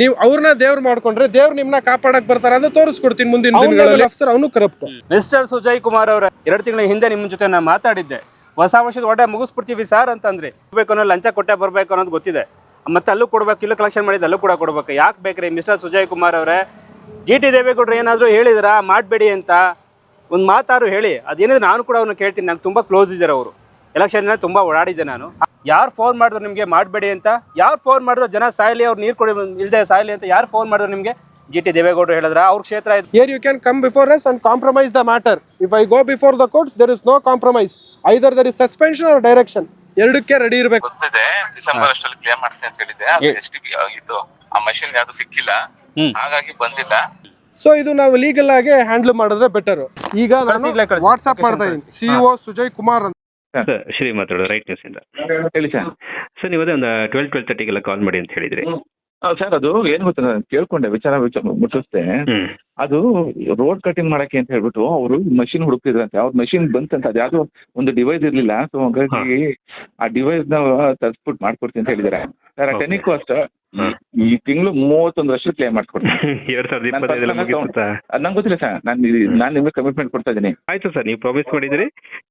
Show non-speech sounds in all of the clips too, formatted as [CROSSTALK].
ನೀವು ಅವ್ರನ್ನ ದೇವ್ರು ಮಾಡ್ಕೊಂಡ್ರೆ ದೇವ್ರು ನಿಮ್ನ ಕಾಪಾಡಕ್ ಬರ್ತಾರ ಅಂತ ತೋರಿಸ್ಕೊಡ್ತೀನಿ ಮುಂದಿನ ದಿನಗಳಲ್ಲಿ. ಅಫ್ಸರ್ ಅವನು ಕರಪ್ಟ್ ಮಿಸ್ಟರ್ ಸುಜಯ್ ಕುಮಾರ್ ಅವರ ಎರಡು ತಿಂಗಳ ಹಿಂದೆ ನಿಮ್ಮ ಜೊತೆ ನಾನು ಮಾತಾಡಿದ್ದೆ. ಹೊಸ ವರ್ಷದ ಒಡೆ ಮುಗಿಸ್ಬಿಡ್ತೀವಿ ಸರ್ ಅಂತಂದ್ರಿ. ಬೇಕು ಅನ್ನೋ ಲಂಚ ಕೊಟ್ಟೆ ಬರಬೇಕು ಅನ್ನೋದು ಗೊತ್ತಿದೆ. ಮತ್ತೆ ಅಲ್ಲೂ ಕೊಡ್ಬೇಕು ಇಲ್ಲೂ ಕಲೆಕ್ಷನ್ ಮಾಡಿದ್ದು ಅಲ್ಲೂ ಕೂಡ ಕೊಡ್ಬೇಕು. ಯಾಕೆ ಬೇಕ್ರಿ ಮಿಸ್ಟರ್ ಸುಜಯ್ ಕುಮಾರ್ ಅವರೇ? ಜಿ ಟಿ ದೇವೇಗೌಡರು ಏನಾದರೂ ಹೇಳಿದ್ರಾ? ಮಾಡಬೇಡಿ ಅಂತ. ಒಂದು ಮಾತಾರು ಹೇಳಿ. ಅದೇನಿದ್ರೆ ನಾನು ಕೂಡ ಅವ್ನು ಕೇಳ್ತೀನಿ. ನಂಗೆ ತುಂಬ ಕ್ಲೋಸ್ ಇದ್ದಾರೆ ಅವರು. ಎಲೆಕ್ಷನ್ನ ತುಂಬ ಓಡಾಡಿದ್ದೆ ನಾನು. ಯಾರು ಫೋನ್ ಮಾಡಿದ್ರು ನಿಮಗೆ ಮಾಡಬೇಡಿ ಅಂತ? ಯಾರು ಫೋನ್ ಮಾಡಿದ್ರು ಜನ ಸಾಯಲಿ ಅವ್ರು ನೀರು ಕೊಡಿ ಇಲ್ಲದೆ ಸಾಯಲಿ ಅಂತ ಯಾರು ಫೋನ್ ಮಾಡಿದ್ರು ನಿಮಗೆ? ಜಿ ಟಿ ದೇವೇಗೌಡರು ಹೇಳಿದ್ರ ಅವ್ರ ಕ್ಷೇತ್ರ ಇದು. Here you can come before us and compromise the matter if I go before the courts there is no compromise either there is suspension or direction ಎರಡಕ್ಕೆ ರೆಡಿ ಇರಬೇಕು. ಗೊತ್ತಿದೆ. ಡಿಸೆಂಬರ್ ಅಷ್ಟರಲ್ಲಿ ಕ್ಲಿಯರ್ ಮಾಡಿಸ್ತೀನಿ ಅಂತ ಹೇಳಿದೆ ಅದು ಎಸ್ ಟಿ ಆಗಿತ್ತು ಆ ಮಷಿನ್ ಯಾವ್ದು ಸಿಕ್ಕಿಲ್ಲ. ಹ್ಮ್. ಹಾಗಾಗಿ ಬಂದಿಲ್ಲ. ಸೊ ಇದು ನಾವು ಲೀಗಲ್ ಆಗಿ ಹ್ಯಾಂಡಲ್ ಮಾಡಿದ್ರೆ ಬೆಟರ್ ಈಗ ಕಳ್ಸಿಗ್ಲೇ ಕಳ್ಸಿ. ವಾಟ್ಸ್ಆಪ್ ಮಾಡ್ತಾ ಇದ್ದೀನಿ. ಕಳ್ಸಿ. ಸಿಇಒ ಸುಜಯ್ ಕುಮಾರ್ ಅಂತ. ಸರ್ ಶ್ರೀ ಮಾತಾಡೋದು ರೈಟ್ ನ್ಯೂಸ್ ಇಂದ. ಹೇಳಿ ಸರ್. ಸರ್ ನೀವು ಅದೇ ಒಂದು ಟ್ವೆಲ್ ಟ್ವೆಲ್ ತರ್ಟಿಗೆಲ್ಲ ಕಾಲ್ ಮಾಡಿ ಅಂತ ಹೇಳಿದ್ರಿ. ಸರ್ ಅದು ಏನ್ ಗೊತ್ತಾ ನಾನು ಕೇಳ್ಕೊಂಡೆ ವಿಚಾರ ವಿಚಾರ ಮುಟ್ಟಿಸ್ದೆ. ಅದು ರೋಡ್ ಕಟಿಂಗ್ ಮಾಡಕ್ಕೆ ಅಂತ ಹೇಳ್ಬಿಟ್ಟು ಅವರು ಮಷಿನ್ ಹುಡುಕ್ತಿದ್ರಂತೆ. ಅವ್ರ ಮಷಿನ್ ಬಂತಂತ ಅದು ಯಾವ್ದೋ ಒಂದು ಡಿವೈಸ್ ಇರ್ಲಿಲ್ಲ ಸೊ ಹಾಗಾಗಿ ಆ ಡಿವೈಸ್ನ ತರ್ಸ್ಬಿಟ್ಟು ಮಾಡ್ಕೊಡ್ತೀನಿ ಅಂತ ಹೇಳಿದಾರೆ ಸರ್. ಟೆನಿಕ್ಕು ಅಷ್ಟೇ. ಈ ತಿಂಗಳು ಮೂವತ್ತೊಂದು ವರ್ಷ ಕ್ಲೇಮ್ ಮಾಡ್ಕೊಡ್ತೀನಿ. [LAUGHS] ಎರಡ್ ಸಾವಿರದ ಅದ್ ನಂಗೆ ಗೊತ್ತಿಲ್ಲ ಸರ್. ನಾನು ನಾನು ನಿಮ್ಗೆ ಕಮಿಟ್ಮೆಂಟ್ ಕೊಡ್ತಾ ಇದ್ದೀನಿ. ಆಯ್ತು ಸರ್ ನೀವು ಪ್ರಾಮಿಸ್ ಮಾಡಿದ್ರಿ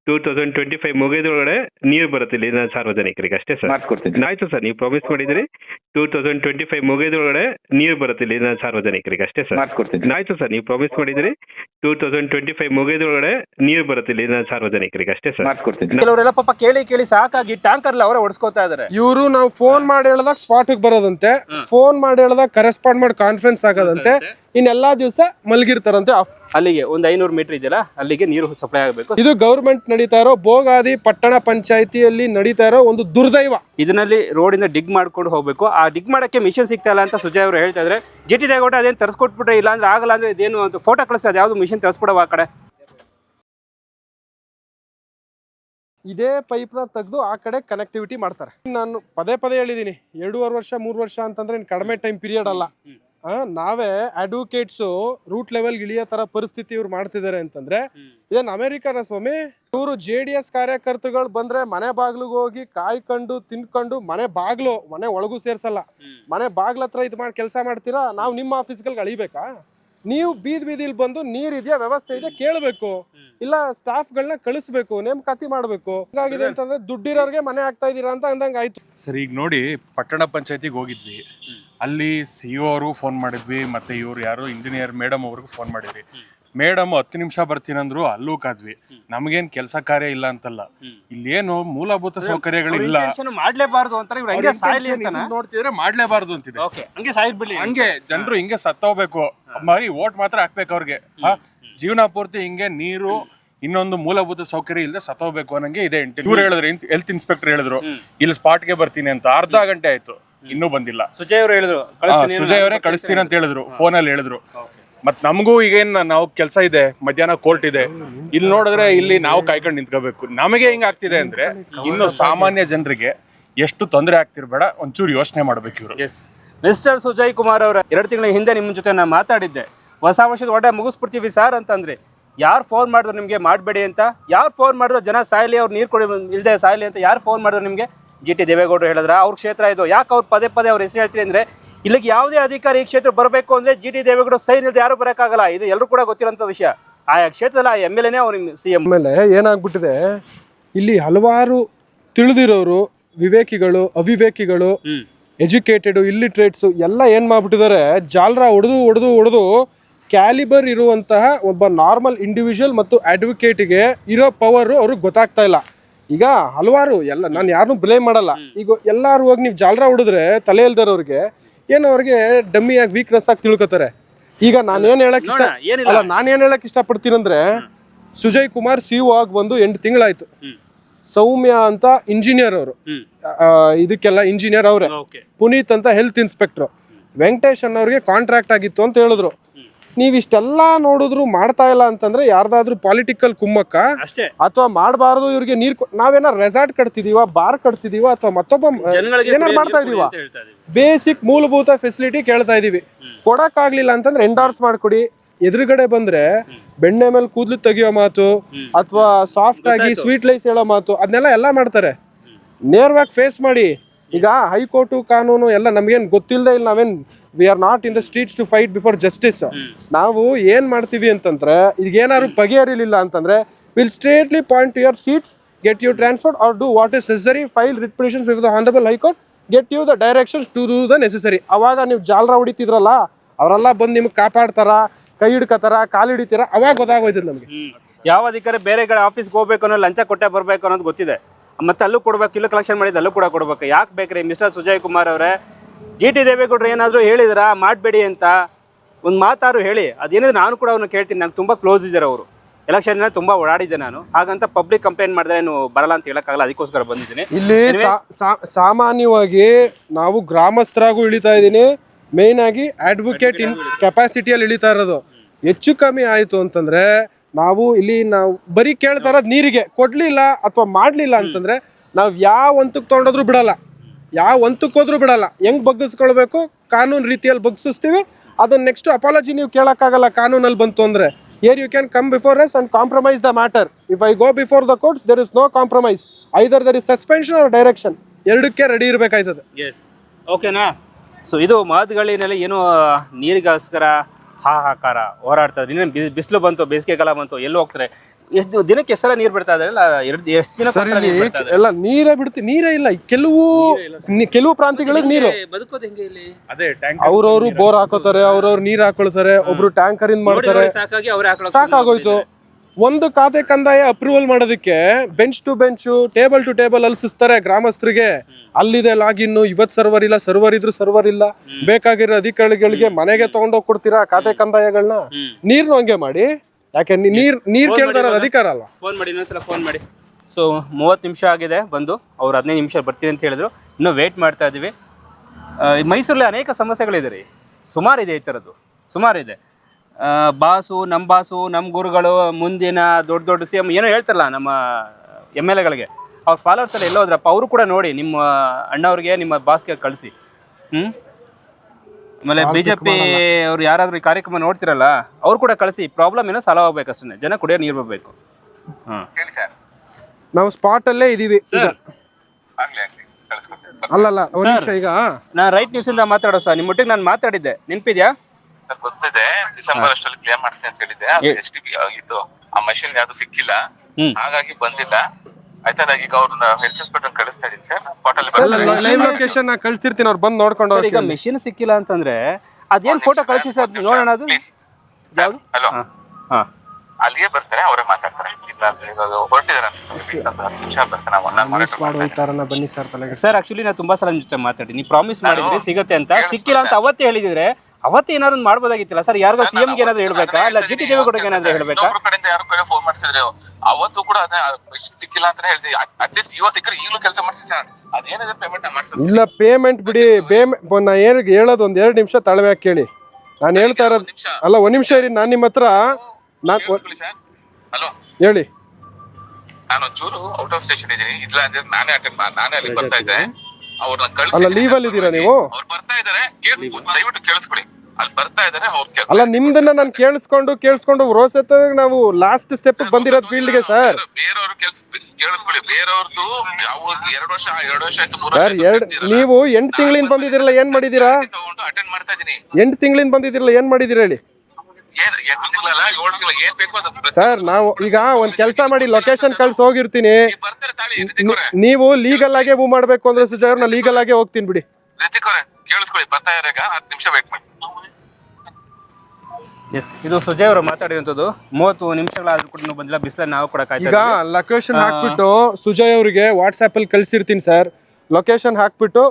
ಟೂ ತೌಸಂಡ್ ಟ್ವೆಂಟಿ ಫೈವ್ ಮುಗಿದೊಳಗಡೆ ನೀರು ಬರುತ್ತೆ ಇಲ್ಲಿನ ಸಾರ್ವಜನಿಕರಿಗೆ ಅಷ್ಟೇ ಸರ್. ಮಾಡ್ಕೊಡ್ತೀನಿ. ಆಯ್ತು ಸರ್ ನೀವು ಪ್ರಾಮಿಸ್ ಮಾಡಿದ್ರಿ ಟೂ ತೌಸಂಡ್ ಟ್ವೆಂಟಿ ಫೈವ್ ಮುಗಿದೊಳಗಡೆ ನೀರು ಬರುತ್ತೆ ಇಲ್ಲಿನ ಸಾರ್ವಜನಿಕರಿಗೆ ಅಷ್ಟೇ ಸರ್. ಮಾಡ್ಕೊಡ್ತೀನಿ. ಆಯ್ತು ಸರ್ ನೀವು ಪ್ರಾಮಿಸ್ ಮಾಡಿದ್ರಿ ಟೂ ತೌಸಂಡ್ ಟ್ವೆಂಟಿ ಫೈವ್ ಮುಗಿದೊಳಗಡೆ ನೀರು ಬರುತ್ತೆ ಇಲ್ಲಿನ ಸಾರ್ವಜನಿಕರಿಗೆ ಅಷ್ಟೇ ಸರ್. ಮಾಡ್ಕೊಡ್ತೀನಿ. ಕೆಲವರೆಲ್ಲ ಪಾಪ ಕೇಳಿ ಕೇಳಿ ಸಾಕಾಗಿ ಟ್ಯಾಂಕರ್ ಅವರೇ ಓಡಿಸ್ಕೋತಾ ಇದಾರೆ ಇವರು ನಾವು ಫೋನ್ ಮಾಡಿ ಹೇಳಿದಾಗ ಸ್ಪಾಟ್ ಬರೋದಂತೆ. ಫೋನ್ ಮಾಡಿ ಹೇಳ್ದಾಗ ಕರೆಸ್ಪಾಂಡ್ ಮಾಡಿ ಕಾನ್ಫರೆನ್ಸ್ ಆಗದಂತೆ. ಇನ್ನೆಲ್ಲಾ ದಿವಸ ಮಲಗಿರ್ತಾರಂತೆ ಅಲ್ಲಿಗೆ ಒಂದು ಐನೂರು ಮೀಟರ್ ಇದೆಯಲ್ಲ ಅಲ್ಲಿಗೆ ನೀರು ಸಪ್ಲೈ ಆಗಬೇಕು. ಇದು ಗೌರ್ಮೆಂಟ್ ನಡೀತಾ ಇರೋ ಬೋಗಾದಿ ಪಟ್ಟಣ ಪಂಚಾಯತಿಯಲ್ಲಿ ನಡೀತಾ ಇರೋ ಒಂದು ದುರ್ದೈವ. ಇದನ್ನಲ್ಲಿ ರೋಡಿಂದ ಡಿಗ್ ಮಾಡ್ಕೊಂಡು ಹೋಗಬೇಕು. ಆ ಡಿಗ್ ಮಾಡಕ್ಕೆ ಮಿಷನ್ ಸಿಗ್ತಾ ಇಲ್ಲ ಅಂತ ಸುಜಯ್ ಅವರು ಹೇಳ್ತಾ ಇದ್ರೆ. ಜಿ ಟಿ ದೇಗೌಡ ಅದೇನು ತರಿಸ್ಕೊಟ್ಬಿಟ್ರೆ ಇಲ್ಲ ಅಂದ್ರೆ ಆಗಲ್ಲ ಅಂದ್ರೆ ಇದೇನು ಅಂತ ಫೋಟೋ ಕಳಿಸಿ ಯಾವುದು ಯಾವ್ದು ಮಿಷನ್ ತರಿಸ್ಬಿಡವ ಆ ಕಡೆ? ಇದೇ ಪೈಪ್ನ ತೆಗೆದು ಆ ಕಡೆ ಕನೆಕ್ಟಿವಿಟಿ ಮಾಡ್ತಾರೆ. ನಾನು ಪದೇ ಪದೇ ಹೇಳಿದ್ದೀನಿ ಎರಡೂವರೆ ವರ್ಷ, ಮೂರು ವರ್ಷ ಅಂತಂದ್ರೆ ಕಡಿಮೆ ಟೈಮ್ ಪೀರಿಯಡ್ ಅಲ್ಲ. ನಾವೇ ಅಡ್ವೊಕೇಟ್ಸು ರೂಟ್ ಲೆವೆಲ್ ಇಳಿಯೋ ತರ ಪರಿಸ್ಥಿತಿ ಇವ್ರು ಮಾಡ್ತಿದ್ದಾರೆ ಅಂತಂದ್ರೆ ಇದನ್ನ ಅಮೆರಿಕನ ಸ್ವಾಮಿ, ಇವರು ಜೆ ಡಿ ಎಸ್ ಕಾರ್ಯಕರ್ತರುಗಳು ಬಂದ್ರೆ ಮನೆ ಬಾಗ್ಲಿಗೆ ಹೋಗಿ ಕಾಯ್ಕೊಂಡು ತಿನ್ಕೊಂಡು ಮನೆ ಬಾಗ್ಲು, ಮನೆ ಒಳಗೂ ಸೇರ್ಸಲ್ಲ. ಮನೆ ಬಾಗ್ಲ ಹತ್ರ ಇದು ಮಾಡಿ, ಕೆಲಸ ಮಾಡ್ತೀರಾ? ನಾವು ನಿಮ್ಮ ಆಫೀಸ್ಗಳಿಗೆ ಅಳಿಬೇಕಾ? ನೀವು ಬೀದ್ ಬೀದಿಲ್ ಬಂದು ನೀರಿದೆಯಾ, ವ್ಯವಸ್ಥೆ ಇದೆ ಕೇಳಬೇಕು. ಇಲ್ಲ ಸ್ಟಾಫ್ಗಳನ್ನ ಕಳಿಸ್ಬೇಕು ನೇಮಕಾತಿ ಮಾಡಬೇಕು. ಹಂಗಾಗಿದೆ ಅಂತಂದ್ರೆ ದುಡ್ಡಿರೋರ್ಗೆ ಮನೆ ಆಗ್ತಾ ಇದೀರಾ ಅಂತ ಅಂದಂಗ ಆಯ್ತು. ಸರ್, ಈಗ ನೋಡಿ ಪಟ್ಟಣ ಪಂಚಾಯತಿಗೆ ಹೋಗಿದ್ವಿ. ಅಲ್ಲಿ ಸಿ ಇ ಅವರು ಫೋನ್ ಮಾಡಿದ್ವಿ, ಮತ್ತೆ ಇವ್ರು ಯಾರು ಇಂಜಿನಿಯರ್ ಮೇಡಮ್ ಅವ್ರಿಗೂ ಫೋನ್ ಮಾಡಿದ್ವಿ. ಮೇಡಮ್ ಹತ್ತು ನಿಮಿಷ ಬರ್ತೀನಂದ್ರು ಅಲ್ಲೂ ಕಾದ್ವಿ. ನಮಗೇನ್ ಕೆಲಸ ಕಾರ್ಯ ಇಲ್ಲ ಅಂತಲ್ಲ. ಇಲ್ಲೇನು ಮೂಲಭೂತ ಸೌಕರ್ಯಗಳು ಇಲ್ಲ ಮಾಡ್ಲೇಬಾರ್ದು ಅಂತ ಇವ್ರು ಹಂಗೆ ಸಾಯ್ಲಿ ಅಂತಾನ. ನೋಡ್ತಿದ್ರೆ ಮಾಡ್ಲೇಬಾರ್ದು ಅಂತಿದೆ. ಓಕೆ ಹಂಗೆ ಸಾಯ್ಬಿಡ್ಲಿ. ಹಂಗೆ ಜನರು ಹಿಂಗೆ ಸತ್ತೋಗ್ಬೇಕು. ಮರಿ ಓಟ್ ಮಾತ್ರ ಹಾಕ್ಬೇಕು ಅವ್ರಿಗೆ. ಜೀವನ ಪೂರ್ತಿ ಹಿಂಗೆ ನೀರು ಇನ್ನೊಂದು ಮೂಲಭೂತ ಸೌಕರ್ಯ ಇಲ್ಲದೆ ಸತ್ತೋಗ್ಬೇಕು ಅನ್ನಂಗೆ ಇದೆ ಇವ್ರು ಹೇಳಿದ್ರು ಹೆಲ್ತ್ ಇನ್ಸ್ಪೆಕ್ಟರ್ ಹೇಳಿದ್ರು ಇಲ್ಲಿ ಸ್ಪಾಟ್ಗೆ ಬರ್ತೀನಿ ಅಂತ. ಅರ್ಧ ಗಂಟೆ ಆಯ್ತು. ಇನ್ನೂ ಬಂದಿಲ್ಲ. ಸುಜಯ್ ಅವರು ಹೇಳಿದ್ರು ಸುಜಯ್ ಅವರೇ ಕಳಿಸ್ತೀನಿ ಅಂತ ಹೇಳಿದ್ರು. ಫೋನಲ್ಲಿ ಹೇಳಿದ್ರು. ಮತ್ ನಮಗೂ ಈಗೇನು ನಾವು ಕೆಲಸ ಇದೆ, ಮಧ್ಯಾಹ್ನ ಕೋರ್ಟ್ ಇದೆ. ಇಲ್ಲಿ ನೋಡಿದ್ರೆ ಇಲ್ಲಿ ನಾವು ಕಾಯ್ಕೊಂಡು ನಿಂತ್ಕೋಬೇಕು. ನಮಗೆ ಹಿಂಗೆ ಆಗ್ತಿದೆ ಅಂದ್ರೆ ಇನ್ನು ಸಾಮಾನ್ಯ ಜನರಿಗೆ ಎಷ್ಟು ತೊಂದರೆ ಆಗ್ತಿರ್ಬೇಡ, ಒಂಚೂರು ಯೋಚನೆ ಮಾಡ್ಬೇಕು ಇವರು. ಮಿಸ್ಟರ್ ಸುಜಯ್ ಕುಮಾರ್ ಅವರ, ಎರಡು ತಿಂಗಳ ಹಿಂದೆ ನಿಮ್ಮ ಜೊತೆ ನಾನು ಮಾತಾಡಿದ್ದೆ. ಹೊಸ ವರ್ಷದ ಒಡೆ ಮುಗಿಸ್ಬಿಡ್ತೀವಿ ಸರ್ ಅಂತಂದ್ರೆ, ಯಾರು ಫೋನ್ ಮಾಡಿದ್ರು ನಿಮಗೆ ಮಾಡಬೇಡಿ ಅಂತ? ಯಾರು ಫೋನ್ ಮಾಡಿದ್ರು ಜನ ಸಾಯಲಿ, ಅವ್ರು ನೀರು ಕೊಡಿ ಇಲ್ಲದೆ ಸಾಯಲಿ ಅಂತ ಯಾರು ಫೋನ್ ಮಾಡಿದ್ರು ನಿಮಗೆ? ಜಿ ಟಿ ದೇವೇಗೌಡರು ಹೇಳಿದ್ರ, ಅವ್ರ ಕ್ಷೇತ್ರ ಇದು. ಯಾಕೆ ಅವ್ರು ಪದೇ ಪದೇ ಅವ್ರ ಹೆಸರು ಹೇಳ್ತೀರಿ ಅಂದರೆ ಇಲ್ಲಿಗೆ ಯಾವುದೇ ಅಧಿಕಾರಿ ಈ ಕ್ಷೇತ್ರ ಬರಬೇಕು ಅಂದರೆ ಜಿ ಡಿ ದೇವೇಗೌಡ ಸೈನ್ ಇಲ್ಲದೆ ಯಾರು ಬರೋಕ್ಕಾಗಲ್ಲ. ಇದು ಎಲ್ಲರೂ ಕೂಡ ಗೊತ್ತಿರೋಂಥ ವಿಷಯ. ಆಯಾ ಕ್ಷೇತ್ರದಲ್ಲಿ ಆ ಎಂ ಎಲ್ ಎನೇ ಅವ್ರ ಸಿ ಎಂ. ಎ ಏನಾಗ್ಬಿಟ್ಟಿದೆ? ಇಲ್ಲಿ ಹಲವಾರು ತಿಳಿದಿರೋರು ವಿವೇಕಿಗಳು ಅವಿವೇಕಿಗಳು ಎಜುಕೇಟೆಡ್ ಇಲ್ಲಿಟ್ರೇಟ್ಸು ಎಲ್ಲ ಏನು ಮಾಡ್ಬಿಟ್ಟಿದ್ದಾರೆ? ಜಾಲ್ರ ಹೊಡೆದು ಹೊಡೆದು ಹೊಡೆದು ಕ್ಯಾಲಿಬರ್ ಇರುವಂತಹ ಒಬ್ಬ ನಾರ್ಮಲ್ ಇಂಡಿವಿಜುವಲ್ ಮತ್ತು ಅಡ್ವೊಕೇಟಿಗೆ ಇರೋ ಪವರು ಅವ್ರಿಗೆ ಗೊತ್ತಾಗ್ತಾ ಇಲ್ಲ. ಈಗ ಹಲವಾರು ಎಲ್ಲ ನಾನು ಯಾರನ್ನೂ ಬ್ಲೇಮ್ ಮಾಡಲ್ಲ. ಈಗ ಎಲ್ಲರೂ ಹೋಗಿ ನೀವು ಜಾಲ್ರ ಹೊಡೆದ್ರೆ ತಲೆ ಇಲ್ದಿರೋರಿಗೆ ಏನೋ ಅವ್ರಿಗೆ ಡಮ್ಮಿಯಾಗಿ ವೀಕ್ನೆಸ್ ಆಗಿ ತಿಳ್ಕೊತಾರೆ? ಈಗ ನಾನೇನು ಹೇಳಕ್ ಇಷ್ಟ. ಅಲ್ಲ ನಾನೇನು ಹೇಳಕ್ ಇಷ್ಟಪಡ್ತೀನಂದ್ರೆ ಸುಜಯ್ ಕುಮಾರ್ ಸಿ ಆಗಿ ಬಂದು ಎಂಟು ತಿಂಗಳಾಯ್ತು. ಸೌಮ್ಯ ಅಂತ ಇಂಜಿನಿಯರ್ ಅವರು. ಇದಕ್ಕೆಲ್ಲ ಇಂಜಿನಿಯರ್ ಅವರೇ. ಪುನೀತ್ ಅಂತ ಹೆಲ್ತ್ ಇನ್ಸ್ಪೆಕ್ಟರ್ ವೆಂಕಟೇಶ್ ಅನ್ನೋರಿಗೆ ಕಾಂಟ್ರಾಕ್ಟ್ ಆಗಿತ್ತು ಅಂತ ಹೇಳಿದ್ರು. ನೀವು ಇಷ್ಟೆಲ್ಲ ನೋಡಿದ್ರು ಮಾಡ್ತಾ ಇಲ್ಲ ಅಂತಂದ್ರೆ ಯಾರ್ದಾದ್ರೂ ಪಾಲಿಟಿಕಲ್ ಕುಮ್ಮಕ್ಕ ಅಷ್ಟೇ. ಅಥವಾ ಮಾಡಬಾರದು ಇವ್ರಿಗೆ ನೀರ್ ನಾವೇನ ರೆಸಾರ್ಟ್ ಕಟ್ತಿದೀವ ಬಾರ್ ಕಟ್ತಿದೀವ ಅಥವಾ ಮತ್ತೊಬ್ಬ ಏನಾರು ಮಾಡ್ತಾ ಇದೀವಿ. ಬೇಸಿಕ್ ಮೂಲಭೂತ ಫೆಸಿಲಿಟಿ ಕೇಳ್ತಾ ಇದೀವಿ. ಕೊಡಕ್ಕಾಗ್ಲಿಲ್ಲ ಅಂತಂದ್ರೆ ಎಂಡಾರ್ಸ್ ಮಾಡ್ಕೊಡಿ. ಎದುರುಗಡೆ ಬಂದ್ರೆ ಬೆಣ್ಣೆ ಮೇಲೆ ಕೂದಲು ತೆಗಿಯೋ ಮಾತು ಅಥವಾ ಸಾಫ್ಟ್ ಆಗಿ ಸ್ವೀಟ್ ಲೈಸ್ ಹೇಳೋ ಮಾತು ಅದನ್ನೆಲ್ಲ ಎಲ್ಲ ಮಾಡ್ತಾರೆ. ನೇರವಾಗಿ ಫೇಸ್ ಮಾಡಿ. ಈಗ ಹೈಕೋರ್ಟು ಕಾನೂನು ಎಲ್ಲ ನಮ್ಗೇನು ಗೊತ್ತಿಲ್ಲದೆ ಇಲ್ಲ ನಾವೇನ್ we are not in the streets to fight before justice ನಾವು ಏನ್ ಮಾಡ್ತೀವಿ ಅಂತಂದ್ರೆ, ಈಗ ಏನಾದ್ರು ಬಗೆಹರಿಲಿಲ್ಲ ಅಂತಂದ್ರೆ will straightly point to your seats get you transfer or do what is necessary file writ petitions with the honourable high court get you the directions to do the necessary ಅವಾಗ ನೀವು ಜಾಲರ ಹೊಡಿತಿದ್ರಲ್ಲ, ಅವರೆಲ್ಲ ಬಂದು ನಿಮ್ಗೆ ಕಾಪಾಡ್ತಾರ, ಕೈ ಹಿಡ್ಕತಾರ, ಕಾಲು ಹಿಡಿತೀರ, ಅವಾಗ ಗೊತ್ತಾಗೋಯ್ತದೆ ನಮಗೆ. ಯಾವ ಅಧಿಕಾರಿ ಬೇರೆ ಕಡೆ ಆಫೀಸ್ಗೆ ಹೋಗ್ಬೇಕು ಅನ್ನೋ ಲಂಚ ಕೊಟ್ಟೆ ಬರಬೇಕು ಅನ್ನೋದು ಗೊತ್ತಿದೆ. ಮತ್ತೆ ಅಲ್ಲೂ ಕೊಡ್ಬೇಕು ಇಲ್ಲೂ ಕಲೆಕ್ಷನ್ ಮಾಡಿದ್ದು ಅಲ್ಲೂ ಕೂಡ ಕೊಡ್ಬೇಕು. ಯಾಕೆ ಬೇಕ್ರಿ? ಮಿಸ್ಟರ್ ಸುಜಯ್ ಕುಮಾರ್ ಅವರೇ ಜಿ ಟಿ ದೇವೇಗೌಡರು ಏನಾದರೂ ಹೇಳಿದ್ರಾ? ಮಾಡಬೇಡಿ ಅಂತ. ಒಂದು ಮಾತಾರು ಹೇಳಿ. ಅದೇನಿದ್ರೆ ನಾನು ಕೂಡ ಅವ್ನು ಕೇಳ್ತೀನಿ. ನಂಗೆ ತುಂಬ ಕ್ಲೋಸ್ ಇದ್ದಾರೆ ಅವರು. ಎಲೆಕ್ಷನ್ ತುಂಬ ಓಡಾಡಿದ್ದೆ ನಾನು. ಹಾಗಂತ ಪಬ್ಲಿಕ್ ಕಂಪ್ಲೇಂಟ್ ಮಾಡಿದ್ರೆ ಏನು ಬರಲ್ಲ ಅಂತ ಹೇಳೋಕ್ಕಾಗಲ್ಲ. ಅದಕ್ಕೋಸ್ಕರ ಬಂದಿದ್ದೀನಿ. ಇಲ್ಲಿ ಸಾಮಾನ್ಯವಾಗಿ ನಾವು ಗ್ರಾಮಸ್ಥರಾಗೂ ಇಳಿತಾ ಇದ್ದೀನಿ. ಮೇನ್ ಆಗಿ ಅಡ್ವೊಕೇಟ್ ಇನ್ ಕೆಪಾಸಿಟಿಯಲ್ಲಿ ಇಳಿತಾ ಇರೋದು. ಹೆಚ್ಚು ಕಮ್ಮಿ ಆಯಿತು ಅಂತಂದ್ರೆ ನಾವು ಇಲ್ಲಿ ನಾವು ಬರೀ ಕೇಳ್ತಾ ಇರೋದು ನೀರಿಗೆ ಕೊಡ್ಲಿಲ್ಲ ಅಥವಾ ಮಾಡ್ಲಿಲ್ಲ ಅಂತಂದ್ರೆ ನಾವು ಯಾವ ಹಂತಕ್ಕೆ ತೊಗೊಂಡೋದ್ರು ಬಿಡಲ್ಲ. ಯಾವ ಹಂತಕ್ಕೆ ಹೋದ್ರೂ ಬಿಡಲ್ಲ. ಹೆಂಗ್ ಬಗ್ಗಿಸ್ಕೊಳ್ಬೇಕು? ಕಾನೂನು ರೀತಿಯಲ್ಲಿ ಬಗ್ಗಿಸ್ತೀವಿ. ಅದನ್ನ ನೆಕ್ಸ್ಟ್ ಅಪಾಲಜಿ ನೀವು ಕೇಳಕ್ಕಾಗಲ್ಲ ಕಾನೂನಲ್ಲಿ ಬಂತು ಅಂದ್ರೆ. Here you can come before us and compromise the matter if I go before the courts there is no compromise either there is suspension or direction ಎರಡಕ್ಕೆ ರೆಡಿ ಇರಬೇಕಾಯ್ತದೆ. ಎಸ್ ಓಕೆನಾ ಸೊ ಇದು ಮಾತುಗಳಿನಲ್ಲಿ ಏನು ನೀರಿಗೋಸ್ಕರ ಹಾಹಾಕಾರ ಹೋರಾಡ್ತಾರೆ ಇನ್ನೇನು ಬಿಸಿಲು ಬಂತು ಬೇಸಿಗೆ ಕಾಲ ಬಂತು ಎಲ್ಲಿ ಹೋಗ್ತಾರೆ? ಎಷ್ಟು ದಿನಕ್ಕೆ ಎಷ್ಟು ಸಲ ನೀರು ಬಿಡ್ತಾ ಇದ್ರಲ್ಲ ಎರಡು ಎಷ್ಟು ದಿನ ನೀರು ಬಿಡ್ತಾ ಇದ್ದಾರೆ ಎಲ್ಲ ನೀರೇ ಬಿಡ್ತಿ ನೀರೇ ಇಲ್ಲ. ಕೆಲವು ನಿ- ಕೆಲವು ಪ್ರಾಂತ್ಯಗಳಿಗೆ ನೀರು. ಬದುಕೋದು ಹೆಂಗೆ ಇಲ್ಲಿ? ಅದೇ ಟ್ಯಾಂಕ್ ಅವ್ರವ್ರು ಬೋರ್ ಹಾಕೋತಾರೆ ಅವ್ರವ್ರು ನೀರ್ ಹಾಕೊಳ್ತಾರೆ ಒಬ್ರು ಟ್ಯಾಂಕರ್ ಇಂದ ನೋಡಿ ಮಾಡ್ತಾರೆ. ನೋಡಿ ಸಾಕಾಗಿ ಅವ್ರು ಹಾಕೊಳ್ಳೋಕೆ ಸಾಕಾಗೋಯ್ತು. ಒಂದು ಖಾತೆ ಕಂದಾಯ ಅಪ್ರೂವಲ್ ಮಾಡೋದಕ್ಕೆ bench to bench table to table ಅಲ್ಲಿ ಸುಸ್ತಾರೆ ಗ್ರಾಮಸ್ಥರಿಗೆ. ಅಲ್ಲಿದೆ ಲಾಗಿನ್ ಇವತ್ ಸರ್ವರ್ ಇಲ್ಲ ಸರ್ವರ್ ಇದ್ರು ಸರ್ವರ್ ಇಲ್ಲ. ಬೇಕಾಗಿರೋ ಅಧಿಕಾರಿಗಳಿಗೆ ಮನೆಗೆ ತಗೊಂಡೋಗಿ ಕೊಡ್ತೀರಾ ಖಾತೆ ಕಂದಾಯಗಳನ್ನ ನೀರ್ನು ಹಂಗೆ ಮಾಡಿ. ಯಾಕೆ ನೀರ್ ನೀರ್ ಕೇಳ್ತಾರ ಅಧಿಕಾರ ಅಲ್ಲ ಫೋನ್ ಮಾಡಿ ಇನ್ನೊಂದ್ಸಲ ಫೋನ್ ಮಾಡಿ. ಸೊ ಮೂವತ್ತು ನಿಮಿಷ ಆಗಿದೆ ಬಂದು. ಅವ್ರು ಹದಿನೈದು ನಿಮಿಷ ಬರ್ತೀನಿ ಅಂತ ಹೇಳಿದ್ರು. ಇನ್ನೂ ವೇಟ್ ಮಾಡ್ತಾ ಇದ್ದೀವಿ ಮೈಸೂರಲ್ಲಿ ಅನೇಕ ಸಮಸ್ಯೆಗಳಿದೆ ರೀ. ಸುಮಾರಿದೆ ಈ ಥರದ್ದು ಸುಮಾರಿದೆ. ಬಾಸು ನಮ್ಮ ಬಾಸು ನಮ್ಮ ಗುರುಗಳು ಮುಂದಿನ ದೊಡ್ಡ ದೊಡ್ಡ ಸಿ ಎಂ ಏನೋ ಹೇಳ್ತಾರಲ್ಲ ನಮ್ಮ ಎಂ ಎಲ್ ಎಗಳಿಗೆ. ಅವ್ರ ಫಾಲೋವರ್ಸ್ ಎಲ್ಲ ಎಲ್ಲೋದ್ರಪ್ಪ ಅವರು ಕೂಡ ನೋಡಿ ನಿಮ್ಮ ಅಣ್ಣವ್ರಿಗೆ ನಿಮ್ಮ ಬಾಸ್ಗೆ ಕಳಿಸಿ. ಹ್ಞೂ ಆಮೇಲೆ ಬಿ ಜೆ ಪಿ ಅವ್ರು ಯಾರಾದರೂ ಈ ಕಾರ್ಯಕ್ರಮ ನೋಡ್ತಿರಲ್ಲ ಅವ್ರು ಕೂಡ ಕಳಿಸಿ ಪ್ರಾಬ್ಲಮ್ ಏನೋ ಸಾಲ್ವ್ ಆಗ್ಬೇಕಷ್ಟೇ ಜನ ಕುಡಿಯೋ ನೀರು ಬರಬೇಕು. ಹಾಂ ಹೇಳಿ ಸರ್ ನಾವು ಸ್ಪಾಟ್ ಅಲ್ಲೇ ಇದೀವಿ. ಸರ್ ಅಲ್ಲಲ್ಲ ಈಗ. ನಾನು ರೈಟ್ ನ್ಯೂಸಿಂದ ಮಾತಾಡೋ ಸರ್ ನಿಮ್ಮ ಒಟ್ಟಿಗೆ ನಾನು ಮಾತಾಡಿದ್ದೆ. ನೆನಪಿದ್ಯಾ? ಗೊತ್ತಿದೆ ಡಿಸೆಂಬರ್ ಅಷ್ಟರಲ್ಲಿ ಕ್ಲಿಯರ್ ಮಾಡಿಸ್ತೀನಿ ಅಂತ ಹೇಳಿದ್ದೆ. ಅದು ಏ- ಎಸ್ ಟಿ ಆಗಿದ್ದು. ಆ ಮಷಿನ್ ಯಾವ್ದು ಸಿಕ್ಕಿಲ್ಲ. ಹ್ಮ್. ಹಾಗಾಗಿ ಬಂದಿಲ್ಲ. ಆಯ್ತಾ ಈಗ ಅವ್ರನ್ನ ಹೆಲ್ತ್ ಇನ್ಸ್ಪೆಕ್ಟರ್ ಕಳಿಸ್ತಾ ಇದೀನಿ ಸರ್. ಸ್ಪಾಟ್ ಅಲ್ಲಿ ಬರ್ತಾರೆ. ಲೈವ್ ಲೊಕೇಶನ್ ನಾ ಕಳ್ಸಿರ್ತೀನಿ ಅವ್ರು ಬಂದು ನೋಡ್ಕೊಂಡು ಸರ್ ಈಗ ಹೋಗ್ತೀನಿ. ಮೆಷಿನ್ ಸಿಕ್ಕಿಲ್ಲ ಅಂತಂದ್ರೆ ಅದೇನ್ ಫೋಟೋ ಕಳಿಸಿ ಸರ್ ನೋಡೋಣ ಅದು? ಹಲೋ ಹಾಂ ಹಾಂ. ಅಲ್ಲಿಗೆ ಬರ್ತಾರೆ ಅವರೇ ಮಾತಾಡ್ತಾರೆ. ಇಲ್ಲ ಅಂದ್ರೆ ಇವಾಗ ಹತ್ತು ನಿಮಿಷ ಒನ್ ಅವರ್ ಮಿಸ್ ಬನ್ನಿ ಸರ್ ತಲೆಗೆ. ಸರ್ ಆಕ್ಚುಲಿ ನಾ ತುಂಬಾ ಸಲ ನಿಮ್ ಜೊತೆ ಮಾತಾಡಿ ನೀವು ಪ್ರಾಮಿಸ್ ಮಾಡಿದ್ರಿ ಸಿಗತ್ತೆ ಅಂತ. ಸಿಕ್ಕಿಲ್ಲ ಅಂತ ಅವತ್ತೇ ಹೇಳಿದಿದ್ರೆ ಅವತ್ತೇ ಏನಾದ್ರು ಮಾಡ್ಬೋದಾಗಿತ್ತಲ್ಲ? ಸರ್ ಯಾರು ಸಿ ಎಂಗೆ ಏನಾದ್ರು ಹೇಳ್ಬೇಕಾ? ಇಲ್ಲ ಜಿ ಟಿ ದೇವೇಗೌಡಗೆ ಏನಾದ್ರು ಹೇಳ್ಬೇಕಾ? ಇನ್ನೊಬ್ರ ಕಡೆಯಿಂದ ಯಾರು ಕಡೆ ಫೋನ್ ಮಾಡ್ಸಿದ್ರು? ಅವತ್ತು ಕೂಡ ಅದೇ ಸಿಕ್ಕಿಲ್ಲ ಅಂತ ಹೇಳ್ತೀವಿ ಅಟ್ಲೀಸ್ಟ್ ಇವಾಗ ಸಿಕ್ಕರೆ ಈಗಲೂ ಕೆಲಸ ಮಾಡಿಸಿ ಸರ್ ಅದೇನಿದೆ ಪೇಮೆಂಟ್ ಮಾಡ್ಸಿ ಇಲ್ಲ ಪೇಮೆಂಟ್ ಬಿಡಿ. ಪೇಮೆಂಟ್ ನಾ ಏನು ಹೇಳೋದು ಒಂದ್ ಎರಡು ನಿಮಿಷ ತಾಳ್ಮೆ ಹಾಕಿ ಕೇಳಿ. ನಾನು ಹೇಳ್ತಾ ಇರೋದು ಅಲ್ಲ ಒಂದ್ ನಿಮಿಷ ಇರಿ. ನಾನು ನಿಮ್ಮ ಹತ್ರ ನಾನು ಸರ್? ಹಲೋ. ಹೇಳಿ. ನಾನು ಚೂರು ಔಟ್ ಆಫ್ ಸ್ಟೇಷನ್ ಇದೀನಿ. ಇಲ್ಲ ಅಂದ್ರೆ ನಾನೇ ಅಟೆಂಡ್ ನಾನೇ ಅಲ್ಲಿ ಬರ್ತಾ ಇದ್ದೆ. ಅವ್ರನ್ನ ಕಳಿಸಿ ಅಲ್ಲ, leave ಅಲ್ಲಿ ಇದ್ದೀರಾ ನೀವು? ಅವ್ರು ಬರ್ತಾ ಇದಾರೆ. ಕೇಳ್- ದಯವಿಟ್ಟು ಕೇಳಿಸ್ಕೊಳ್ಳಿ ಅಲ್ಲಿ ಬರ್ತಾ ಇದಾರೆ ಅವ್ರು ಅಲ್ಲ ನಿಮ್ದನ್ನ ನಾನು ಕೇಳಿಸ್ಕೊಂಡು ಕೇಳಿಸ್ಕೊಂಡು ರೋಸ್ ಎತ್ತ ನಾವು ಲಾಸ್ಟ್ ಸ್ಟೆಪ್ ಬಂದಿರೋದು ಫೀಲ್ಡ್ಗೆ ಸರ್ ಬೇರೆಯವ್ರ ಕೆಲಸ ಕೇಳಿಸ್ಕೊಳ್ಳಿ ಬೇರೆಯವ್ರದ್ದು ಯಾವ ಎರಡು ವರ್ಷ ಎರಡು ವರ್ಷ ಆಯ್ತು ಮೂರು ಸರ್ ಎರಡ್ ನೀವು ಎಂಟು ತಿಂಗಳಿಂದ ಬಂದಿದ್ದೀರಲ್ಲ ಏನ್ ಮಾಡಿದ್ದೀರಾ ತಗೊಂಡು ಅಟೆಂಡ್ ಮಾಡ್ತಾ ಇದೀನಿ ಎಂಟು ತಿಂಗಳಿಂದ ಬಂದಿದ್ದೀರಲ್ಲ ಏನ್ ಮಾಡಿದಿರ ಹೇಳಿ? ಏನ್ ಎಂಟು ತಿಂಗಳಲ್ಲ ಏಳು ತಿಂಗಳ ಏನ್ ಬೇಕು ಅದು ಪ್ರತಿ- ಸರ್ ನಾವು ಈಗ ಒಂದ್ ಕೆಲಸ ಮಾಡಿ ಲೊಕೇಶನ್ ಕಳ್ಸಿ ಹೋಗಿರ್ತೀನಿ. ಈಗ ಬರ್ತಾರೆ ತಾಳಿ ರಿತಿಕ್ ಅವ್ರೆ. ನೀವು ಲೀಗಲ್ ಆಗೇ ಮೂವ್ ಮಾಡ್ಬೇಕು ಅಂದ್ರೆ ಸುಜಾರ್ ನಾ ಲೀಗಲ್ ಆಗೇ ಹೋಗ್ತೀನಿ ಬಿಡಿ. ರಿತಿಕ್ ಅವ್ರೆ ಕೇಳಿಸ್ಕೊಳ್ಳಿ ಬರ್ತಾ ಇರೋ ಹತ್ತು ನಿಮಿಷ ವೇಟ್ ಮಾಡಿ. ಎಸ್ ಇದು ಸುಜಯ್ ಅವರು ಮಾತಾಡಿರುವಂಥದ್ದು ಮೂವತ್ತು ನಿಮಿಷಗಳಾದ್ರೂ ಕೂಡ ಬಂದಿಲ್ಲ ಬಿಸಿಲ ನಾವು ಕೂಡ ಈಗ. ಲೊಕೇಶನ್ ಹಾಕ್ಬಿಟ್ಟು ಸುಜಯ್ ಅವರಿಗೆ ವಾಟ್ಸ್ಆಪ್ ಅಲ್ಲಿ ಕಳ್ಸಿರ್ತೀನಿ ಸರ್ ಲೊಕೇಶನ್ ಹಾಕ್ಬಿಟ್ಟು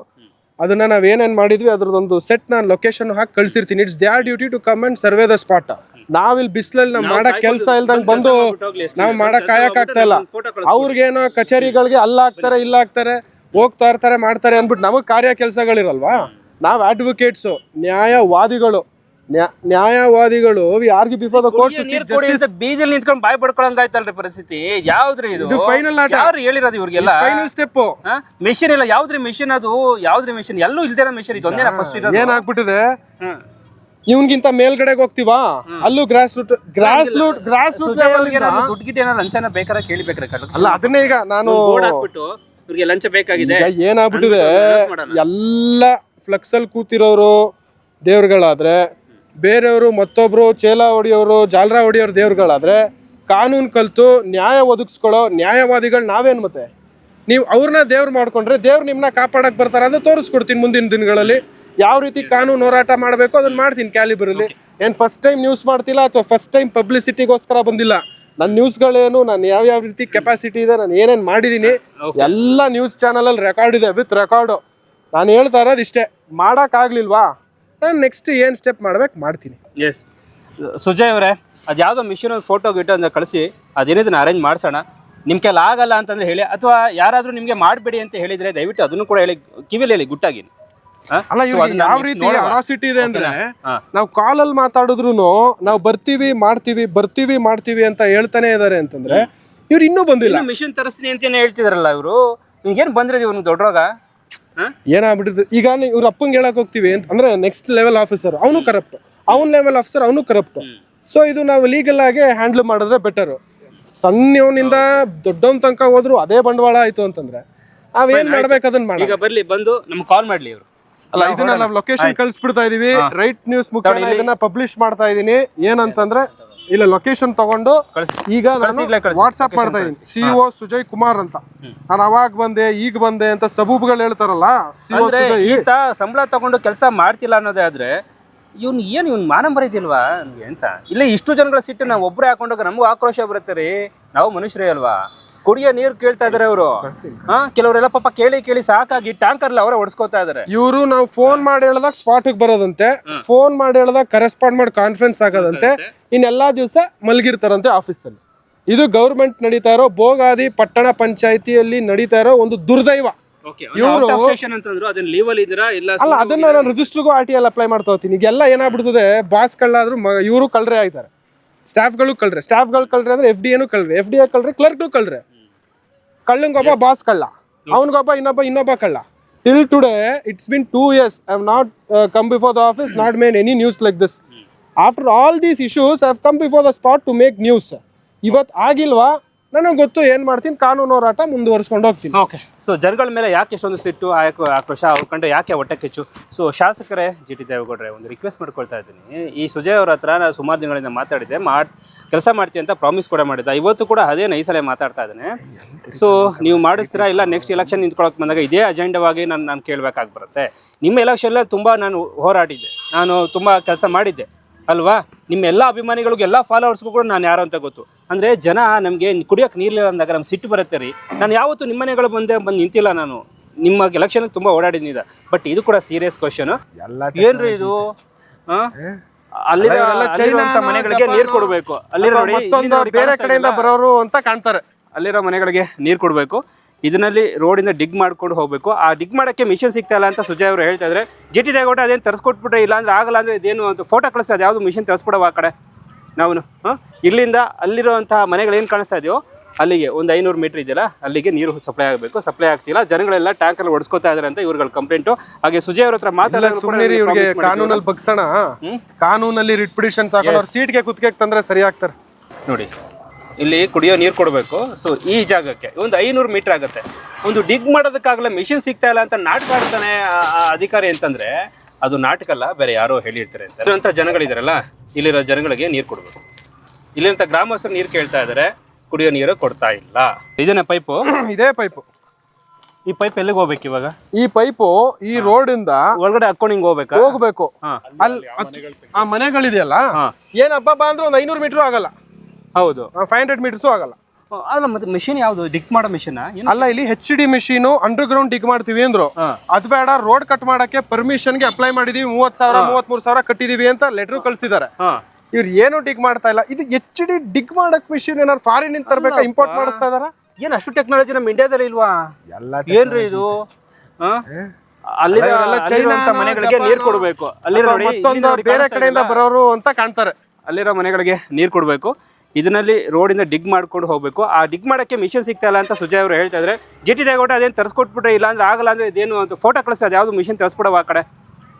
ಅದನ್ನ ನಾವ್ ಏನೇನ್ ಮಾಡಿದ್ವಿ ಅದ್ರದ್ದೊಂದು ಸೆಟ್ ನಾನು ಲೊಕೇಶನ್ ಹಾಕಿ ಕಳ್ಸಿರ್ತೀನಿ. It's their duty to come and survey the spot ನಾವಿಲ್ಲಿ ಬಿಸಿಲಲ್ಲಿ ನಾವು ಮಾಡಕ್ ಕೆಲಸ ಇಲ್ದಂಗ್ ಬಂದು ನಾವು ಮಾಡಕ್ ಕಾಯಕ್ ಆಗ್ತಾ ಇಲ್ಲ. ಅವ್ರಿಗೇನೋ ಕಚೇರಿಗಳಿಗೆ ಅಲ್ಲ ಹಾಕ್ತಾರೆ ಇಲ್ಲ ಹಾಕ್ತಾರೆ ಹೋಗ್ತಾ ಇರ್ತಾರೆ ಮಾಡ್ತಾರೆ ಅಂದ್ಬಿಟ್ಟು ನಮಗ್ ಕಾರ್ಯ ಕೆಲಸಗಳಿರಲ್ವಾ ನಾವ್ ಅಡ್ವೊಕೇಟ್ಸ್ ನ್ಯಾಯವಾದಿಗಳು. ನ್ಯಾ- ನ್ಯಾಯವಾದಿಗಳು ಯಾರಿಗೂ ಬಿಫೋರ್ ದ ಕೋರ್ಟ್ ಬೀದಿಲ್ ನಿಂತ್ಕೊಂಡು ಬಾಯ್ ಪಡ್ಕೊಳಂಗಾಯ್ತಲ್ರಿ ಪರಿಸ್ಥಿತಿ. ಯಾವ್ದ್ರಿ ಇದು? ಫೈನಲ್ ಆಟ. ಯಾರು ಹೇಳಿರೋದು ಇವ್ರಿಗೆಲ್ಲ? ಫೈನಲ್ ಸ್ಟೆಪ್ ಮೆಷಿನ್ ಇಲ್ಲ ಯಾವ್ದ್ರಿ ಮೆಷಿನ್ ಅದು? ಯಾವ್ದ್ರಿ ಮೆಷಿನ್ ಎಲ್ಲೂ ಇಲ್ದಿರೋ ಮೆಷಿನ್ ಇದು ಒಂದೇನ ಫಸ್ಟ್ ಇರೋದು? ಏನಾಗ್ಬಿಟ್ಟಿದೆ. ಇವನ್ಗಿಂತ ಮೇಲ್ಗಡೆಗೆ ಹೋಗ್ತೀವಾ? ಅಲ್ಲೂ grass root grass root grass root ದುಡ್ಡು ಬೇಕಾರ ಏನಾದ್ರು ಲಂಚನ ಬೇಕಾದ್ರೆ ಕೇಳಿಬೇಕ್ರೆ ಅಲ್ಲ ಅದನ್ನೇ ಈಗ ನಾನು ಹಾಕ್ಬಿಟ್ಟು ಇವ್ರಿಗೆ ಲಂಚ ಬೇಕಾಗಿದೆ. ಏನಾಗ್ಬಿಟ್ಟಿದೆ. ಎಲ್ಲ ಫ್ಲೆಕ್ಸಲ್ಲಿ ಕೂತಿರೋರು ದೇವ್ರುಗಳಾದ್ರೆ ಬೇರೆಯವರು ಮತ್ತೊಬ್ರು ಚೇಲ ಹೊಡಿಯೋರು ಜಾಲರ ಹೊಡಿಯೋರು ದೇವ್ರುಗಳಾದರೆ ಕಾನೂನು ಕಲಿತು ನ್ಯಾಯ ಒದಗಿಸ್ಕೊಳ್ಳೋ ನ್ಯಾಯವಾದಿಗಳು ನಾವೇನು ಮತ್ತೆ? ನೀವು ಅವ್ರನ್ನ ದೇವ್ರು ಮಾಡ್ಕೊಂಡ್ರೆ ದೇವ್ರು ನಿಮ್ಮನ್ನ ಕಾಪಾಡಕ್ಕೆ ಬರ್ತಾರ ಅಂತ ತೋರಿಸ್ಕೊಡ್ತೀನಿ ಮುಂದಿನ ದಿನಗಳಲ್ಲಿ. ಯಾವ ರೀತಿ ಕಾನೂನು ಹೋರಾಟ ಮಾಡಬೇಕು ಅದನ್ನ ಮಾಡ್ತೀನಿ ಕ್ಯಾಲಿಬರಲ್ಲಿ ಏನು ಫಸ್ಟ್ ಟೈಮ್ ನ್ಯೂಸ್ ಮಾಡ್ತಿಲ್ಲ ಅಥವಾ ಫಸ್ಟ್ ಟೈಮ್ ಪಬ್ಲಿಸಿಟಿಗೋಸ್ಕರ ಬಂದಿಲ್ಲ? ನನ್ನ ನ್ಯೂಸ್ಗಳೇನು ನಾನು ಯಾವ್ಯಾವ ರೀತಿ ಕೆಪಾಸಿಟಿ ಇದೆ ನಾನು ಏನೇನು ಮಾಡಿದ್ದೀನಿ ಎಲ್ಲ ನ್ಯೂಸ್ ಚಾನಲಲ್ಲಿ ರೆಕಾರ್ಡ್ ಇದೆ ವಿತ್ ರೆಕಾರ್ಡು ನಾನು ಹೇಳ್ತಾ ಇರೋದು ಇಷ್ಟೇ. ಮಾಡೋಕ್ಕಾಗ್ಲಿಲ್ವಾ ನಾನು ನೆಕ್ಸ್ಟ್ ಏನು ಸ್ಟೆಪ್ ಮಾಡ್ಬೇಕು ಮಾಡ್ತೀನಿ. ಎಸ್ ಸುಜಯ್ ಅವರೇ ಅದು ಯಾವುದೋ ಮಿಷಿನ್ ಒಂದು ಫೋಟೋ ಗಿಟೋ ಅಂತ ಕಳಿಸಿ ಅದೇನಿದನ್ನು ಅರೇಂಜ್ ಮಾಡಿಸೋಣ. ನಿಮ್ಮ ಕೈಲಿ ಆಗಲ್ಲ ಅಂತಂದ್ರೆ ಹೇಳಿ ಅಥವಾ ಯಾರಾದರೂ ನಿಮಗೆ ಮಾಡಬೇಡಿ ಅಂತ ಹೇಳಿದರೆ ದಯವಿಟ್ಟು ಅದನ್ನು ಕೂಡ ಹೇಳಿ ಕಿವಿಲಿ ಹೇಳಿ ಗುಟ್ಟಾಗಿ? ಅಲ್ಲ ಇವ್ರಿಗೆ ಯಾವ ರೀತಿ. ಅಡಾಸಿಟಿ ಇದೆ ಅಂದ್ರೆ. ನಾವು ಕಾಲಲ್ಲಿ ಮಾತಾಡಿದ್ರು ನಾವು ಬರ್ತೀವಿ ಮಾಡ್ತೀವಿ ಬರ್ತೀವಿ ಮಾಡ್ತೀವಿ ಅಂತ ಹೇಳ್ತಾನೆ ಇದಾರೆ ಅಂತಂದ್ರೆ ಇವ್ರು ಇನ್ನೂ ಬಂದಿಲ್ಲ. ಮಿಷನ್ ತರಿಸ್ತೀನಿ ಅಂತ ಹೇಳ್ತಿದಾರಲ್ಲ ಇವರು? ಏನು ಬಂದ್ರೆ ದೊಡ್ಡ ದೊಡ್ಡವಾಗ ಏನಾಗ್ಬಿಟ್ಟಿದೆ? ಈಗ ಇವ್ರ ಅಪ್ಪಂಗೆ ಹೇಳಕ್ ಹೋಗ್ತೀವಿ ಅಂತ ಅಂದ್ರೆ ನೆಕ್ಸ್ಟ್ ಲೆವೆಲ್ ಆಫೀಸರ್ ಅವನು ಕರಪ್ಟ್ ಅವನ್ ಲೆವೆಲ್ ಆಫೀಸರ್ ಅವನು ಕರಪ್ಟ್ ಸೊ ಇದು ನಾವು ಲೀಗಲ್ ಆಗಿ ಹ್ಯಾಂಡಲ್ ಮಾಡಿದ್ರೆ ಬೆಟರ್ ಸಣ್ಣವನಿಂದ ದೊಡ್ಡವನ್ ತನಕ ಹೋದ್ರು ಅದೇ ಬಂಡವಾಳ ಆಯ್ತು ಅಂತಂದ್ರೆ. ನಾವೇನ್ ಮಾಡ್ಬೇಕು ಅದನ್ನ ಮಾಡಿ. ಈಗ ಬರ್ಲಿ ಬಂದು ನಮ್ಗೆ ಕಾಲ್ ಮಾಡ್ಲಿ ಇವರು. ಅಲ್ಲ ಇದನ್ನ ನಾವು ಲೊಕೇಶನ್ ಕಳಿಸ್ಬಿಡ್ತಾ ಇದೀವಿ. ರೈಟ್ ನ್ಯೂಸ್ ಮುಖಾಂತರ ಇದನ್ನ ಪಬ್ಲಿಷ್ ಮಾಡ್ತಾ ಇದೀನಿ. ಏನಂತಂದ್ರೆ ಇಲ್ಲ ಲೊಕೇಶನ್ ತಗೊಂಡು ಕಳ್ಸಿ. ಈಗ ನಾನು. ವಾಟ್ಸ್ಆಪ್ ಮಾಡ್ತಾ ಇದೀನಿ ಸಿಇಒ ಸುಜಯ್ ಕುಮಾರ್ ಅಂತ. ನಾನು ಅವಾಗ ಬಂದೆ ಈಗ ಬಂದೆ ಅಂತ ಸಬೂಬ್ಗಳು ಹೇಳ್ತಾರಲ್ಲ ಸುಜಯ್. ಈತ ಸಂಬಳ ತಗೊಂಡು ಕೆಲಸ ಮಾಡ್ತಿಲ್ಲ ಅನ್ನೋದೇ ಆದ್ರೆ ಇವ್ನು ಏನು ಇವ್ನು ಮಾನ ಬರೀತಿಲ್ವಾ ಎಂತ? ಅಂತ ಇಲ್ಲೇ ಇಷ್ಟು ಜನಗಳ ಸಿಟ್ಟು ನಾವು ಒಬ್ಬರೇ ಹಾಕೊಂಡಾಗ ನಮಗೂ ಆಕ್ರೋಶ ಬರುತ್ತೆ ರೀ. ನಾವು ಮನುಷ್ಯರೇ ಅಲ್ವಾ? ಕುಡಿಯೋ ನೀರು ಕೇಳ್ತಾ ಇದಾರೆ ಅವರು. ಹಾ ಕೆಲವರೆಲ್ಲ ಪಾಪ ಕೇಳಿ ಕೇಳಿ ಸಾಕಾಗಿ ಟ್ಯಾಂಕರ್ ಅವರೇ ಹೊಡ್ಸ್ಕೊತಾ ಇದಾರೆ. ಇವರು ನಾವು ಫೋನ್ ಮಾಡಿ ಹೇಳ್ದಾಗ ಸ್ಪಾಟ್ ಬರೋದಂತೆ ಫೋನ್ ಮಾಡಿ ಹೇಳ್ದಾಗ ಕರೆಸ್ಪಾಂಡ್ ಮಾಡಿ ಕಾನ್ಫರೆನ್ಸ್ ಆಗೋದಂತೆ ಇನ್ನೆಲ್ಲಾ ದಿವಸ ಮಲಗಿರ್ತಾರಂತೆ ಆಫೀಸಲ್ಲಿ ಇದು ಗೌರ್ಮೆಂಟ್ ನಡೀತಾ ಇರೋ ಭೋಗಾದಿ ಪಟ್ಟಣ ಪಂಚಾಯತಿಯಲ್ಲಿ ನಡೀತಾ ಇರೋ ಒಂದು ದುರ್ದೈವ. ಇವ್ರು- ಅಲ್ಲ ಅದನ್ನ ನಾನು ರಿಜಿಸ್ಟರ್ಗೂ ಆರ್ ಟಿ ಎಲ್ ಅಪ್ಲೈ ಮಾಡ್ತಾ ಹೋಗ್ತೀನಿ. ಈಗೆಲ್ಲ ಏನಾಗ್ಬಿಡ್ತದೆ ಬಾಸ್ ಕಳ್ಳಾದ್ರು ಇವರು ಕಳ್ರೆ ಆಯ್ತಾರೆ. ಸ್ಟಾಫ್ಗಳು ಕಳ್ರೆ. ಸ್ಟಾಫ್ಗಳು ಕಳ್ರೆ ಅಂದ್ರೆ ಎಫ್ ಡಿ ಎನು ಕಳ್ರೆ. ಎಫ್ ಡಿ ಎ ಕಳ್ರೆ ಕ್ಲರ್ಕ್ನು ಕಳ್ರೆ. ಕಳ್ಳಂಗೊಬ್ಬ ಬಾಸ್ ಕಳ್ಳ. ಅವನಿಗೊಬ್ಬ ಇನ್ನೊಬ್ಬ ಇನ್ನೊಬ್ಬ ಕಳ್ಳ. Till today it's been two years I have not come before the office not main any news like this after all these issues I have come before the spot to make news ಇವತ್ತು ಆಗಿಲ್ವಾ? ನನಗೆ ಗೊತ್ತು ಏನು ಮಾಡ್ತೀನಿ, ಕಾನೂನು ಹೋರಾಟ ಮುಂದುವರಿಸ್ಕೊಂಡು ಹೋಗ್ತೀನಿ. ಓಕೆ ಸೊ ಜನಗಳ ಮೇಲೆ ಯಾಕೆ ಎಷ್ಟೊಂದು ಸಿಟ್ಟು, ಆಯಕ, ಆಕ್ರೋಶ, ಅವ್ರ ಕಂಡು ಯಾಕೆ ಹೊಟ್ಟೆ ಕಿಚ್ಚು? ಸೊ ಶಾಸಕರೇ, ಜಿ ಟಿ ದೇವೇಗೌಡರೇ, ಒಂದು ರಿಕ್ವೆಸ್ಟ್ ಮಾಡ್ಕೊಳ್ತಾ ಇದ್ದೀನಿ. ಈ ಸುಜಯ್ ಅವ್ರ ಹತ್ರ ನಾನು ಸುಮಾರು ದಿನಗಳಿಂದ ಮಾತಾಡಿದೆ ಮಾಡ್, ಕೆಲಸ ಮಾಡ್ತೀನಿ ಅಂತ ಪ್ರಾಮಿಸ್ ಕೂಡ ಮಾಡಿದ್ದೆ. ಇವತ್ತು ಕೂಡ ಅದೇ ನೈಸಲೇ ಮಾತಾಡ್ತಾ ಇದ್ದೇನೆ. ಸೊ ನೀವು ಮಾಡಿಸ್ತೀರಾ ಇಲ್ಲ ನೆಕ್ಸ್ಟ್ ಎಲೆಕ್ಷನ್ ನಿಂತ್ಕೊಳಕ್ಕೆ ಬಂದಾಗ ಇದೇ ಅಜೆಂಡವಾಗಿ ನಾನು ನಾನು ಕೇಳಬೇಕಾಗಿ ಬರುತ್ತೆ. ನಿಮ್ಮ ಎಲೆಕ್ಷನ್ಲೇ ತುಂಬ ನಾನು ಹೋರಾಡಿದ್ದೆ. ನಾನು ತುಂಬ ಕೆಲಸ ಮಾಡಿದ್ದೆ. ಅಲ್ವಾ? ನಿಮ್ಮ ಎಲ್ಲ ಅಭಿಮಾನಿಗಳಿಗೂ ಎಲ್ಲ ಫಾಲೋವರ್ಸ್ಗೂ ಕೂಡ ನಾನು ಯಾರು ಅಂತ ಗೊತ್ತು. ಅಂದರೆ ಜನ ನಮಗೆ ಕುಡಿಯೋಕೆ ನೀರಿಲ್ಲ ಅಂದಾಗ ನಮ್ಗೆ ಸಿಟ್ಟು ಬರುತ್ತೆ ರೀ. ನಾನು ಯಾವತ್ತೂ ನಿಮ್ಮ ಮನೆಗಳು ಬಂದೆ ಬಂದು ನಿಂತಿಲ್ಲ ನಾನು. ನಿಮ್ಮ ಎಲೆಕ್ಷನ್ ತುಂಬ ಓಡಾಡಿದ್ದೀನಿ ಬಟ್ ಇದು ಕೂಡ ಸೀರಿಯಸ್ ಕ್ವಶನ್ ಏನ್ರಿ ಇದು? ಅಲ್ಲಿರೋ ಮನೆಗಳಿಗೆ ನೀರು ಕೊಡಬೇಕು. ಅಲ್ಲಿರೋ ಬೇರೆ ಕಡೆಯಿಂದ ಬರೋರು ಅಂತ ಕಾಣ್ತಾರೆ. ಅಲ್ಲಿರೋ ಮನೆಗಳಿಗೆ ನೀರು ಕೊಡಬೇಕು. ಇದನ್ನಲ್ಲಿ ರೋಡಿಂದ ಡಿಗ್ ಮಾಡ್ಕೊಂಡು ಹೋಗಬೇಕು. ಆ ಡಿಗ್ ಮಾಡೋಕ್ಕೆ ಮಿಷನ್ ಸಿಗ್ತಾ ಇಲ್ಲ ಅಂತ ಸುಜಯ್ ಅವರು ಹೇಳ್ತಾ ಇದ್ದಾರೆ ಜಿ ಟಿ ದೇಗೌಡ ಅದೇನು ತರಿಸ್ಕೊಟ್ಬಿಟ್ರೆ ಇಲ್ಲ ಅಂದ್ರೆ ಆಗಲ್ಲ ಅಂದರೆ ಇದೇನು ಅಂತ ಫೋಟೋ ಕಳಿಸ್ತಾ ಅದು ಯಾವುದು ಮಿಷನ್ ತರಿಸ್ಬಿಡವ ಆ ಕಡೆ? ನಾವು ಹಾಂ? ಇಲ್ಲಿಂದ ಅಲ್ಲಿರುವಂತಹ ಮನೆಗಳು ಏನು ಕಾಣಿಸ್ತಾ ಇದೆಯೋ ಅಲ್ಲಿಗೆ ಒಂದು ಐನೂರು ಮೀಟ್ರ್ ಇದೆಯಲ್ಲ ಅಲ್ಲಿಗೆ ನೀರು ಸಪ್ಲೈ ಆಗಬೇಕು. ಸಪ್ಲೈ ಆಗ್ತಿಲ್ಲ. ಜನಗಳೆಲ್ಲ ಟ್ಯಾಂಕಲ್ಲಿ ಒಡಿಸ್ಕೋತಾ ಇದ್ದಾರೆ ಅಂತ ಇವ್ರುಗಳ ಕಂಪ್ಲೇಂಟು ಹಾಗೆ ಸುಜಯ್ ಅವ್ರ ಹತ್ರ ಮಾತಾಡೋದು ಸುಮ್ಮನೆ ಇವ್ರಿಗೆ ಕಾನೂನಲ್ಲಿ ಬಗ್ಸೋಣ? ಕಾನೂನಲ್ಲಿ ರಿಟ್ ಪಿಟಿಷನ್ಸ್ ಅವ್ರ ಸೀಟ್ಗೆ ಕುತ್ತಿಗೆ ತಂದ್ರೆ ಸರಿ ಆಗ್ತಾರೆ ನೋಡಿ ಇಲ್ಲಿ ಕುಡಿಯೋ ನೀರು ಕೊಡಬೇಕು. ಸೊ ಈ ಜಾಗಕ್ಕೆ ಒಂದು ಐನೂರು ಮೀಟರ್ ಆಗುತ್ತೆ. ಒಂದು ಡಿಗ್ ಮಾಡೋದಕ್ಕಾಗಲ್ಲ ಮಿಷಿನ್ ಸಿಗ್ತಾ ಇಲ್ಲ ಅಂತ ನಾಟಕ ಆಡ್ತಾನೆ ಅಧಿಕಾರಿ ಅಂತಂದ್ರೆ ಅದು ನಾಟಕ ಅಲ್ಲ ಬೇರೆ ಯಾರೋ ಹೇಳಿರ್ತಾರೆ ಅಂತ. ಇರುವಂಥ ಜನಗಳಿದಾರಲ್ಲ ಇಲ್ಲಿರೋ ಜನಗಳಿಗೆ ನೀರು ಕೊಡಬೇಕು. ಇಲ್ಲಿಂಥ ಗ್ರಾಮಸ್ಥರು ನೀರು ಕೇಳ್ತಾ ಇದ್ದಾರೆ ಕುಡಿಯೋ ನೀರು ಕೊಡ್ತಾ ಇಲ್ಲ. ಇದೇನ ಪೈಪು [CLEARS THROAT] ಇದೇ ಪೈಪು ಈ ಪೈಪ್ ಎಲ್ಲಿಗೆ ಹೋಗ್ಬೇಕು ಇವಾಗ? ಈ ಪೈಪು ಈ ರೋಡ್ ಇಂದ ಒಳಗಡೆ ಹಾಕೊಂಡು ಹಿಂಗೆ ಹೋಗ್ಬೇಕು? ಹೋಗ್ಬೇಕು. ಅಲ್ಲಿ ಆ ಮನೆಗಳಿದೆಯಲ್ಲ? ಹಾ. ಏನ್ ಹಬ್ಬ ಬಾ ಅಂದ್ರೆ ಒಂದು ಐನೂರು ಮೀಟರ್ ಆಗಲ್ಲ. ಹೌದು. ಫೈವ್ ಹಂಡ್ರೆಡ್ ಮೀಟರ್ಸು ಆಗಲ್ಲ. ಅಲ್ಲ ಮತ್ತೆ ಮಿಷಿನ್ ಯಾವುದು? ಡಿಕ್ ಮಾಡೋ ಮಿಷಿನ್ ಏನು? ಅಲ್ಲ ಇಲ್ಲಿ H D machine underground dig ಮಾಡ್ತೀವಿ ಅಂದ್ರು. ಅದ್ ಬೇಡ ರೋಡ್ ಕಟ್ ಮಾಡಕ್ಕೆ ಪರ್ಮಿಷನ್ಗೆ ಅಪ್ಲೈ ಮಾಡಿದೀವಿ. ಮೂವತ್ ಸಾವಿರ ಮೂವತ್ ಮೂರ್ ಸಾವಿರ ಕಟ್ಟಿದೀವಿ ಅಂತ ಲೆಟರ್ ಕಳ್ಸಿದ್ದಾರೆ ಇವ್ರು ಏನು ಡಿಗ್ ಮಾಡ್ತಾ ಇಲ್ಲ. ಇದು ಹೆಚ್ ಡಿ ಡಿಗ್ ಮಾಡಕ್ ಮಿಷಿನ್ ಏನಾರು ಫಾರಿನ್ ಇಂದ ತರಬೇಕಾ? ಇಂಪೋರ್ಟ್ ಮಾಡಿಸ್ತಾ ಇದಾರ? ಏನ್ ಅಷ್ಟು ಟೆಕ್ನಾಲಜಿ ನಮ್ಮ ಇಂಡಿಯಾದಲ್ಲಿ ಇಲ್ವಾ? ಏನ್ರಿ ಇದು? ಅಲ್ಲಿ ಚೈನಾ ಮನೆಗಳಿಗೆ ನೀರು ಕೊಡ್ಬೇಕು. ಅಲ್ಲಿರೋ ಮತ್ತೊಂದು ಬೇರೆ ಕಡೆಯಿಂದ ಬರೋರು ಅಂತ ಕಾಣ್ತಾರೆ. ಅಲ್ಲಿರೋ ಮನೆಗಳಿಗೆ ನೀರು ಕೊಡಬೇಕು. ಇದನ್ನಲ್ಲಿ ರೋಡಿಂದ ಡಿಗ್ ಮಾಡ್ಕೊಂಡು ಹೋಗಬೇಕು. ಆ ಡಿಗ್ ಮಾಡೋಕ್ಕೆ ಮಿಷನ್ ಸಿಗ್ತಾ ಇಲ್ಲ ಅಂತ ಸುಜಯ್ ಅವರು ಹೇಳ್ತಾ ಇದ್ದಾರೆ ಜಿ ಟಿ ದೇಗೌಡ ಅದೇನು ತರಿಸ್ಕೊಟ್ಬಿಟ್ರೆ ಇಲ್ಲ ಅಂದ್ರೆ ಆಗಲ್ಲ ಅಂದ್ರೆ ಇದೇನು ಅಂತ ಫೋಟೋ ಕಳಿಸ್ತಾ ಅದು ಯಾವುದು ಮಿಷನ್ ತರಿಸ್ಬಿಡವ ಆ ಕಡೆ?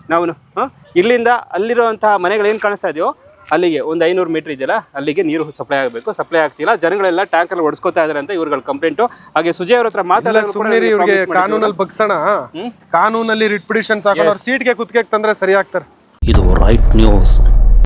ನಾವು ಹಾಂ? ಇಲ್ಲಿಂದ ಅಲ್ಲಿರುವಂತಹ ಮನೆಗಳು ಏನು ಕಾಣಿಸ್ತಾ ಇದೆಯೋ ಅಲ್ಲಿಗೆ ಒಂದು ಐನೂರು ಮೀಟರ್ ಇದೆಯಲ್ಲ ಅಲ್ಲಿಗೆ ನೀರು ಸಪ್ಲೈ ಆಗಬೇಕು. ಸಪ್ಲೈ ಆಗ್ತಿಲ್ಲ. ಜನಗಳೆಲ್ಲ ಟ್ಯಾಂಕರ್ ಒಡಿಸ್ಕೋತಾ ಇದಾರೆ ಅಂತ ಇವ್ರುಗಳ ಕಂಪ್ಲೇಂಟು ಹಾಗೆ ಸುಜಯ್ ಅವ್ರ ಹತ್ರ ಮಾತಾಡಿದ್ರೆ ಇವ್ರಿಗೆ ಕಾನೂನಲ್ಲಿ ಬಗ್ಸೋಣ. ಹ್ಮ್? ಕಾನೂನಲ್ಲಿ ರಿಟ್ ಪಿಟಿಷನ್ಸ್. ಸೀಟ್ಗೆ ಕುತ್ತಿಗೆ ತಂದ್ರೆ ಸರಿ ಆಗ್ತಾರೆ. ಇದು ರೈಟ್ ನ್ಯೂಸ್